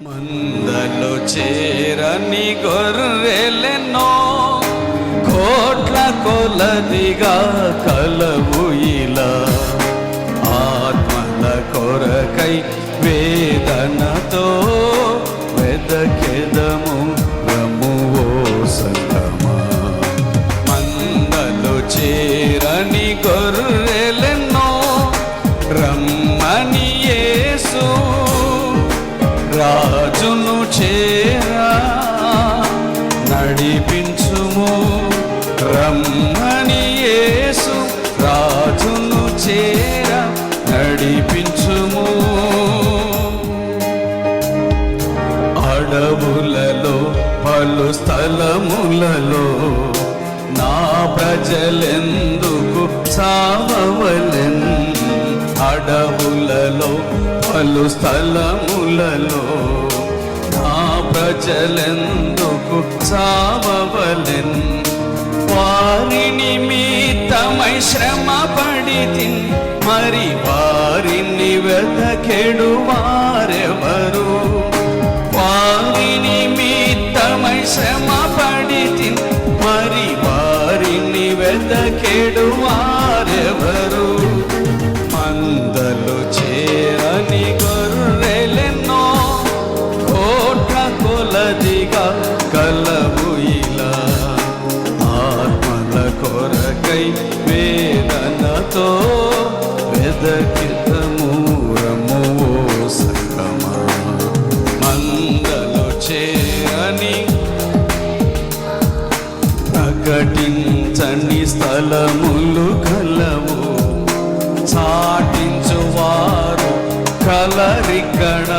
మందలు చేరని గొర్రెలెన్నో కోట్ల కొలదిగా కల నడిపించుము. రమ్మని యేసు రాజును చేరా నడిపించుము. అడవులలో పలు స్థలములలో నా ప్రజలెందుకు సావలెన్ అడవులలో పలు స్థలములలో ప్రజలెందుకు సావవలెన్ వారి నిమిత్తమై శ్రమ పడి మరి వారిని వెతకెడు వారెవరు వారి నిమిత్తమై శ్రమ పడి మరి వారిని వెతకెడు ప్రకటించని స్థలములు కలవు చాటించువారు కలరిక్కడ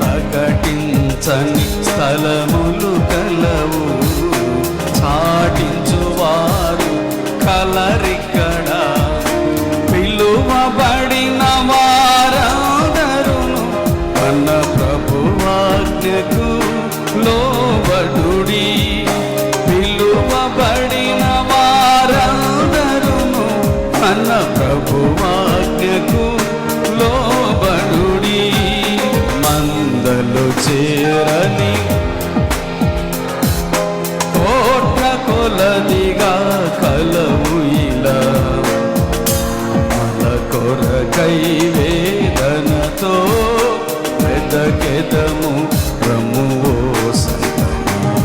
ప్రకటించని స్థలము అన్న ప్రభువాజ్ఞకు లోబడుడి మందలు చేరని కోట్ల కొలదిగా కలవు ఇలా. మన కొరకై వేదనతో వెదకెదము రమువో సంగమా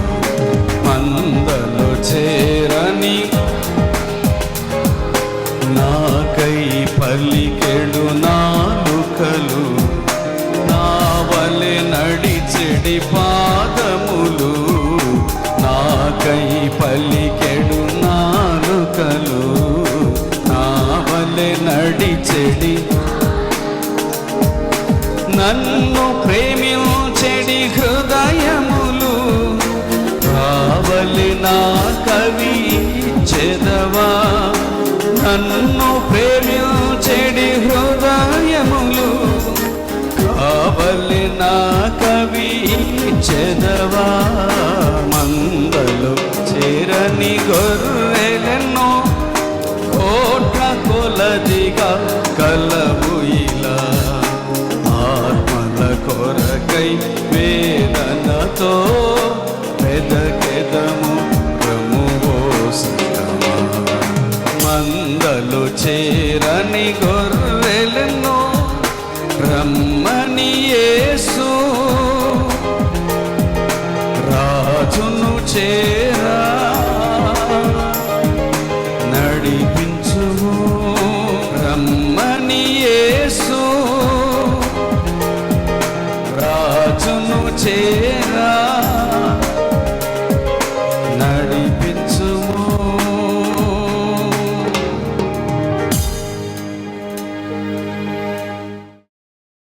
మందలు పలికెడు నాలుకలు నా వలె నడిచెడి పాదములు. నాకై పలికెడు నాలుకలు నా వలె నడిచెడి నన్ను ప్రేమించెడి హృదయములు. కావలి నా కవి చెదవా. నన్ను కవి చెదవా మందలు చేరని గొర్రెలెన్నో కోట్ల కొలదిగా కలవు ఇలా. ఆత్మల కొరకై వేదనతో వెదకెదము మందలు చేరని గొర్రెలను రమ్మని ఏ చేరా నడిపించుము రమ్మని యేసు. రాజును చే